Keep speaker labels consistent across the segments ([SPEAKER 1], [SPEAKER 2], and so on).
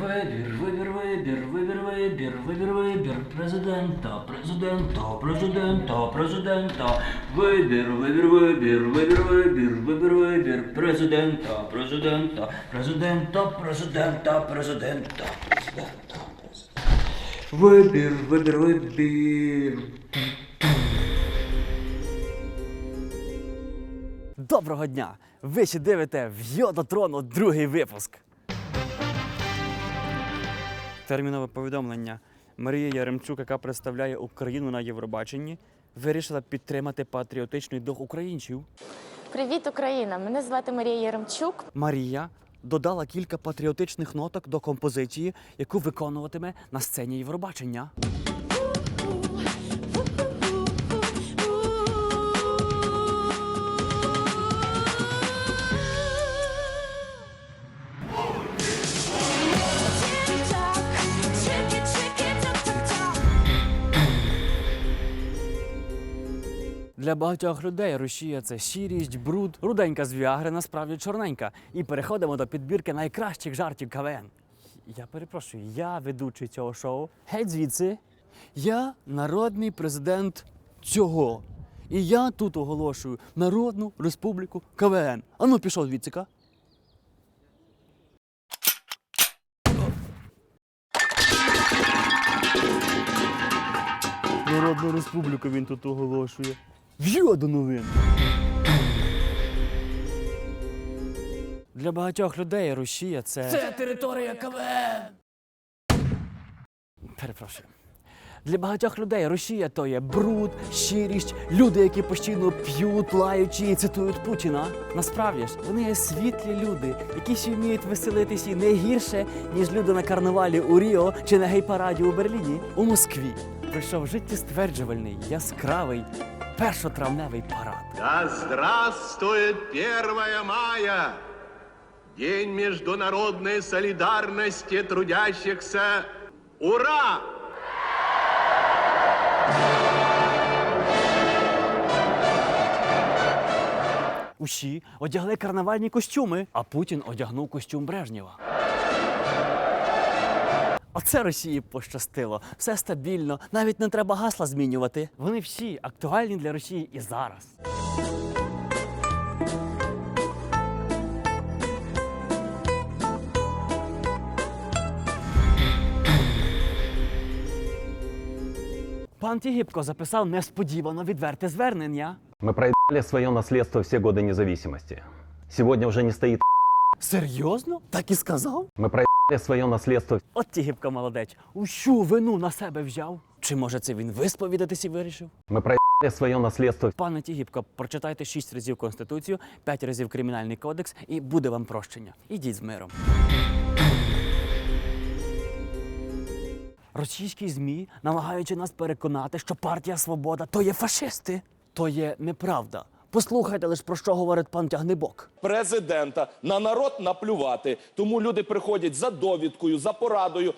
[SPEAKER 1] Вибір, вибір, вибір, вибір, вибір, вибір, вибір, президента, президента, президента, президента. Вибір, вибір, вибір, вибір, вибір, вибір, вибір, президента, президента, президента, президента, президента, президента. Вибір, вибір, вибір.
[SPEAKER 2] Доброго дня! Ви ще дивите «В'йо до трону другий випуск. Термінове повідомлення. Марія Яремчук, яка представляє Україну на Євробаченні, вирішила підтримати патріотичний дух українців.
[SPEAKER 3] Привіт, Україна! Мене звати Марія Яремчук.
[SPEAKER 2] Марія додала кілька патріотичних ноток до композиції, яку виконуватиме на сцені Євробачення. Для багатьох людей Росія це сірість, бруд, руденька з Віагри, насправді чорненька. І переходимо до підбірки найкращих жартів КВН. Я перепрошую, я ведучий цього шоу. Геть звідси. Я народний президент цього. І я тут оголошую Народну Республіку КВН. Ану, пішов звідсика. Народну республіку він тут оголошує. В'йо до новин. Для багатьох людей Росія це. Це територія КВН. Перепрошую. Для багатьох людей Росія то є бруд, щирість, люди, які постійно п'ють, лаючи і цитують Путіна. Насправді ж, вони є світлі люди, які ще вміють веселитися і не гірше, ніж люди на карнавалі у Ріо чи на гей-параді у Берліні. У Москві пройшов життєстверджувальний, яскравий першотравневий парад.
[SPEAKER 4] Да здравствует 1 мая! День международной солидарности трудящихся! Ура!
[SPEAKER 2] Усі одягли карнавальні костюми, а Путін одягнув костюм Брежнєва. Оце Росії пощастило. Все стабільно, навіть не треба гасла змінювати. Вони всі актуальні для Росії і зараз. Пан Тігіпко записав несподівано відверте звернення.
[SPEAKER 5] Мы проебали свое наследство все годы независимости. Сегодня уже не стоит
[SPEAKER 2] Серйозно? Так і сказав?
[SPEAKER 5] Мы проебали свое наследство
[SPEAKER 2] От Тігіпка молодець. Усю вину на себе взяв. Чи може це він висповідатися вирішив?
[SPEAKER 5] Мы проебали свое наследство
[SPEAKER 2] Пане Тігіпко, прочитайте шість разів Конституцію, п'ять разів Кримінальний кодекс і буде вам прощення. Ідіть з миром. Російські ЗМІ, намагаючи нас переконати, що партія Свобода то є фашисти, то є неправда. Послухайте лише про що говорить пан Тягнебок.
[SPEAKER 6] президента на народ наплювати. Тому люди приходять за довідкою, за порадою.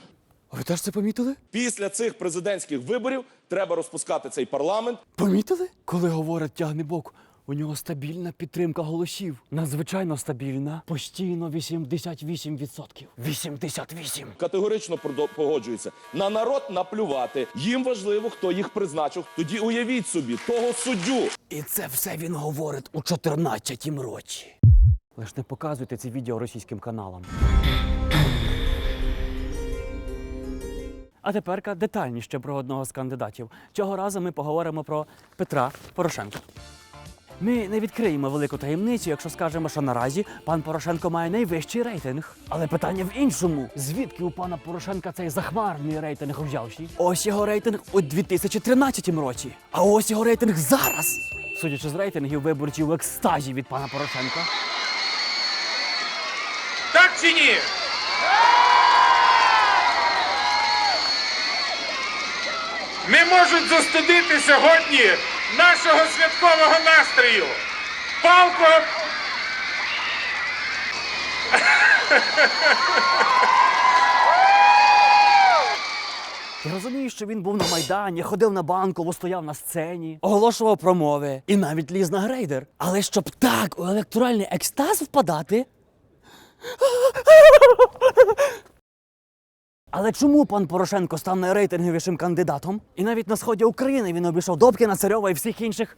[SPEAKER 2] Ви теж це помітили?
[SPEAKER 6] Після цих президентських виборів треба розпускати цей парламент.
[SPEAKER 2] Помітили? Коли говорить тягнебок, у нього стабільна підтримка голосів. Надзвичайно стабільна. Постійно 88%. 88!
[SPEAKER 6] Категорично погоджується на народ наплювати. Їм важливо, хто їх призначив. Тоді уявіть собі того суддю.
[SPEAKER 2] І це все він говорить у 14-тім році. Лиш не показуйте ці відео російським каналам. А тепер детальніше про одного з кандидатів. Цього разу ми поговоримо про Петра Порошенка. Ми не відкриємо велику таємницю, якщо скажемо, що наразі пан Порошенко має найвищий рейтинг. Але питання в іншому: звідки у пана Порошенка цей захмарний рейтинг взявся? Ось його рейтинг у 2013 році. А ось його рейтинг зараз. Судячи з рейтингів, виборці в екстазі від пана Порошенка.
[SPEAKER 7] Так чи ні? Не можуть застудити сьогодні нашого святкового настрою. Палко.
[SPEAKER 2] Ти розумієш, що він був на Майдані, ходив на банку, стояв на сцені, оголошував промови і навіть ліз на грейдер. Але щоб так у електоральний екстаз впадати, Але чому пан Порошенко став найрейтинговішим кандидатом? І навіть на сході України він обійшов Добкіна, Царьова і всіх інших.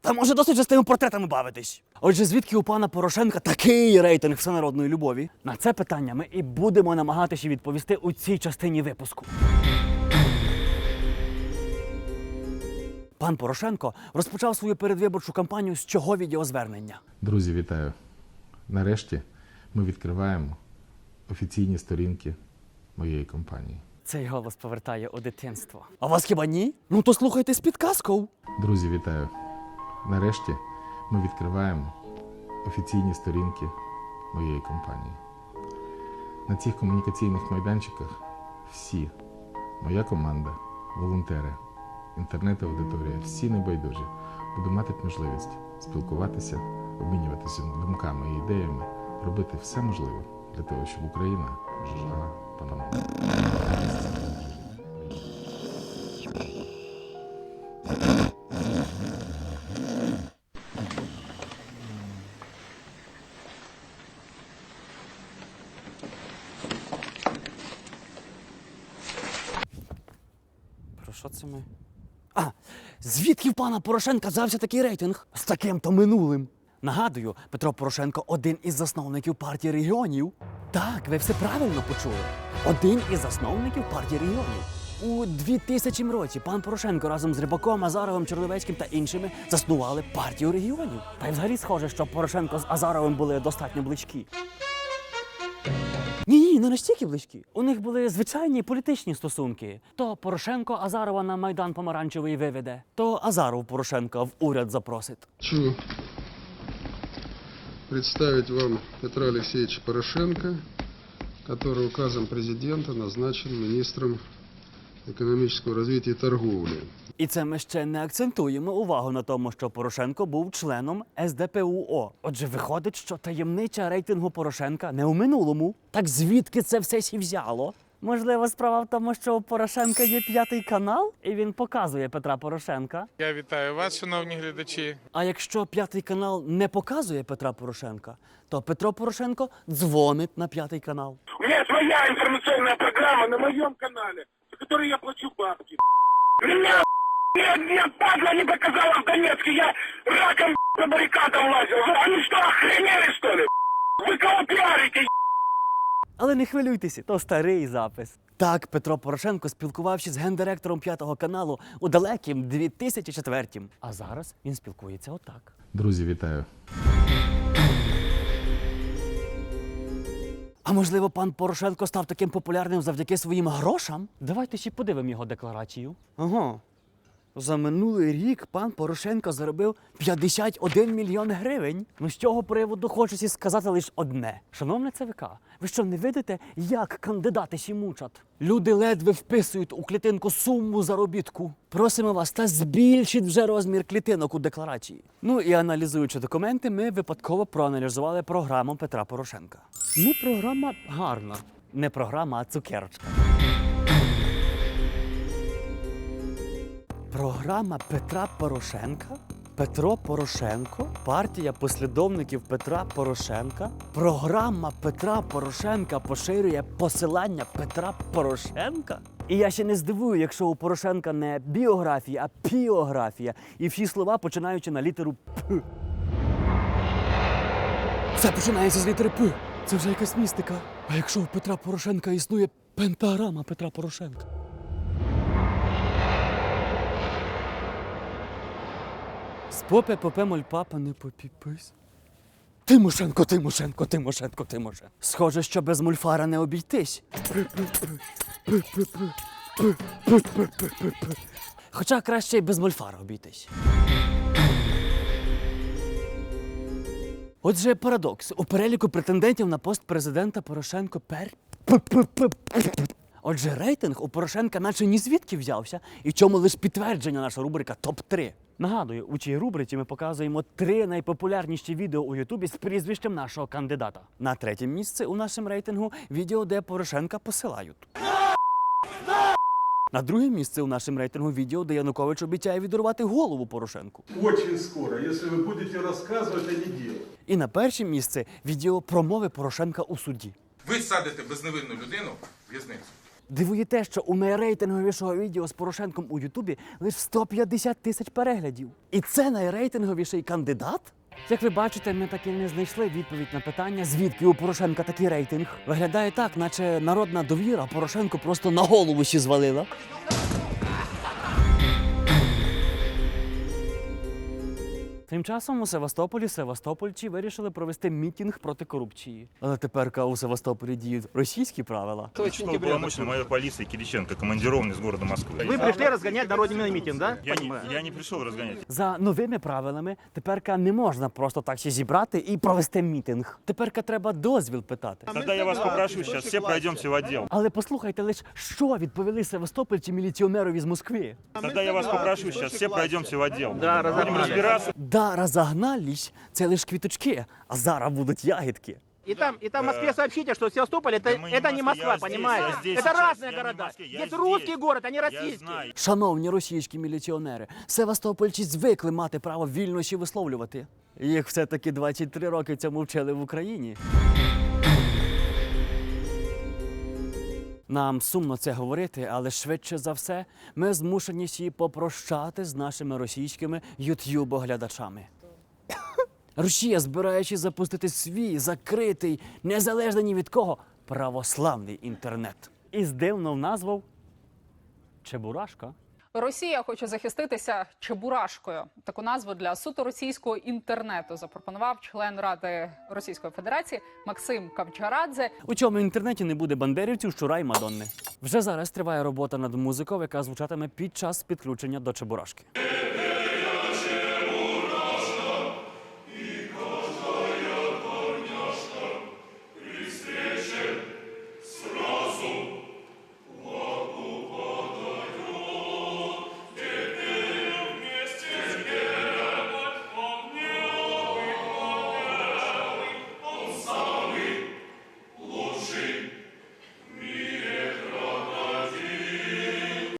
[SPEAKER 2] Та може досить вже з тими портретами бавитись. Отже, звідки у пана Порошенка такий рейтинг всенародної любові? На це питання ми і будемо намагатися відповісти у цій частині випуску. Пан Порошенко розпочав свою передвиборчу кампанію з чого відеозвернення.
[SPEAKER 8] Друзі, вітаю! Нарешті ми відкриваємо офіційні сторінки моєї компанії.
[SPEAKER 2] Цей голос повертає у дитинство. А вас хіба ні? Ну то слухайте з підказкою.
[SPEAKER 8] Друзі, вітаю! Нарешті ми відкриваємо офіційні сторінки моєї компанії. На цих комунікаційних майданчиках всі, моя команда, волонтери, інтернет-аудиторія, всі небайдужі будуть мати можливість спілкуватися, обмінюватися думками і ідеями, робити все можливе для того, щоб Україна жила по-новому.
[SPEAKER 2] Про що це ми? А, звідки в пана Порошенка взявся такий рейтинг? З таким-то минулим. Нагадую, Петро Порошенко один із засновників партії регіонів. Так, ви все правильно почули. Один із засновників партії регіонів. У 2000 році пан Порошенко разом з Рибаком, Азаровим, Чорновецьким та іншими заснували партію регіонів. Та й взагалі схоже, що Порошенко з Азаровим були достатньо близькі. Ні, ні, не настільки близькі. У них були звичайні політичні стосунки. То Порошенко Азарова на Майдан Помаранчевий виведе, то Азаров Порошенка в уряд запросить.
[SPEAKER 9] Хочу представить вам Петра Алексеевича Порошенко, который указом президента назначен министром экономического развития и торговли.
[SPEAKER 2] І це ми ще не акцентуємо увагу на тому, що Порошенко був членом СДПУО. Отже, виходить, що таємнича рейтингу Порошенка не у минулому. Так звідки це все сі взяло? Можливо, справа в тому, що у Порошенка є п'ятий канал, і він показує Петра Порошенка.
[SPEAKER 7] Я вітаю вас, шановні глядачі.
[SPEAKER 2] А якщо п'ятий канал не показує Петра Порошенка, то Петро Порошенко дзвонить на п'ятий канал.
[SPEAKER 7] У меня своя информационная программа на моем канале, за которую я плачу бабки. Меня нет, нет, падла не показала в Донецке, я раком по баррикадам лазил. Они что, охренели, что ли? Вы кого пиарите,
[SPEAKER 2] Але не хвилюйтеся, то старий запис. Так Петро Порошенко спілкувався з гендиректором п'ятого каналу у далекім 2004-м. А зараз він спілкується отак.
[SPEAKER 8] Друзі, вітаю!
[SPEAKER 2] А можливо, пан Порошенко став таким популярним завдяки своїм грошам? Давайте ще подивимо його декларацію. Ага. За минулий рік пан Порошенко заробив 51 мільйон гривень. Ну з цього приводу хочеться сказати лише одне. Шановне ЦВК, ви що не видите, як кандидати сі мучать? Люди ледве вписують у клітинку суму заробітку. Просимо вас та збільшіть вже розмір клітинок у декларації. Ну і аналізуючи документи, ми випадково проаналізували програму Петра Порошенка. Ну, програма гарна. Не програма, а цукерочка. Програма Петра Порошенка? Петро Порошенко? Партія послідовників Петра Порошенка? Програма Петра Порошенка поширює посилання Петра Порошенка? І я ще не здивую, якщо у Порошенка не біографія, а піографія. І всі слова починаючи на літеру П. Це починається з літери П. Це вже якась містика. А якщо у Петра Порошенка існує пентаграма Петра Порошенка? З попе попе моль папа не попіпись. Тимошенко, Тимошенко, Тимошенко, Тимошенко. Схоже, що без мульфара не обійтись. Хоча краще й без мульфара обійтись. Отже, парадокс. У переліку претендентів на пост президента Порошенко пер. Отже, рейтинг у Порошенка наче ні звідки взявся, і чому лише підтвердження наша рубрика ТОП-3. Нагадую, у цій рубриці ми показуємо три найпопулярніші відео у Ютубі з прізвищем нашого кандидата. На третє місце у нашому рейтингу відео, де Порошенка посилають. На друге місце у нашому рейтингу відео, де Янукович обіцяє відрувати голову Порошенку.
[SPEAKER 10] Очень скоро, если вы будете рассказывать, а не делать.
[SPEAKER 2] І на перше місце відео промови Порошенка у суді.
[SPEAKER 10] Ви садите безневинну людину в в'язницю.
[SPEAKER 2] Дивує те, що у найрейтинговішого відео з Порошенком у Ютубі лише 150 тисяч переглядів. І це найрейтинговіший кандидат? Як ви бачите, ми таки не знайшли відповідь на питання, звідки у Порошенка такий рейтинг. Виглядає так, наче народна довіра Порошенко просто на голову сі звалила. Тим часом у Севастополі Севастопольці вирішили провести мітінг проти корупції. Але тепер у Севастополі діють російські правила.
[SPEAKER 11] Полномочный майор полиции Кириченко, командированный из города Москвы.
[SPEAKER 12] Вы пришли разгонять народный митинг, да?
[SPEAKER 11] Я не, я не пришел разгонять.
[SPEAKER 2] За новими правилами теперка не можна просто так сі зібрати і провести мітинг. Теперка треба дозвіл питати.
[SPEAKER 11] Тогда я вас попрошу, сейчас все пройдемте в отдел.
[SPEAKER 2] Але послухайте лише, що відповіли Севастопольці міліціонерові з Москви.
[SPEAKER 11] Тогда я вас попрошу, сейчас все пройдемте в отдел.
[SPEAKER 12] Да,
[SPEAKER 11] Будем
[SPEAKER 12] разогнали.
[SPEAKER 11] разбираться.
[SPEAKER 2] Да, розогнались, це лише квіточки, а зараз будуть ягідки.
[SPEAKER 12] И там, и там в Москве сообщите, что Севастополь это,
[SPEAKER 11] Да мы не
[SPEAKER 12] это не
[SPEAKER 11] в Москве,
[SPEAKER 12] Москва,
[SPEAKER 11] я здесь,
[SPEAKER 12] понимаете?
[SPEAKER 11] я здесь
[SPEAKER 12] это
[SPEAKER 11] сейчас,
[SPEAKER 12] разные
[SPEAKER 11] я не в
[SPEAKER 12] города.
[SPEAKER 11] Москве, я
[SPEAKER 12] Здесь
[SPEAKER 11] здесь.
[SPEAKER 12] русский город, а не
[SPEAKER 11] Я
[SPEAKER 12] российский.
[SPEAKER 11] знаю.
[SPEAKER 2] Шановні російські міліціонери, Севастопольці звикли мати право вільно ще висловлювати. Їх все-таки 23 роки цьому вчили в Україні. Нам сумно це говорити, але швидше за все ми змушені сі попрощати з нашими російськими ютюбоглядачами. Росія, збираючи запустити свій закритий, незалежний ні від кого, православний інтернет. І здивно назвав Чебурашка.
[SPEAKER 13] Росія хоче захиститися чебурашкою. Таку назву для суто російського інтернету запропонував член Ради Російської Федерації Максим Кавчарадзе.
[SPEAKER 2] У цьому інтернеті не буде бандерівців, щура й мадонни. Вже зараз триває робота над музикою, яка звучатиме під час підключення до Чебурашки.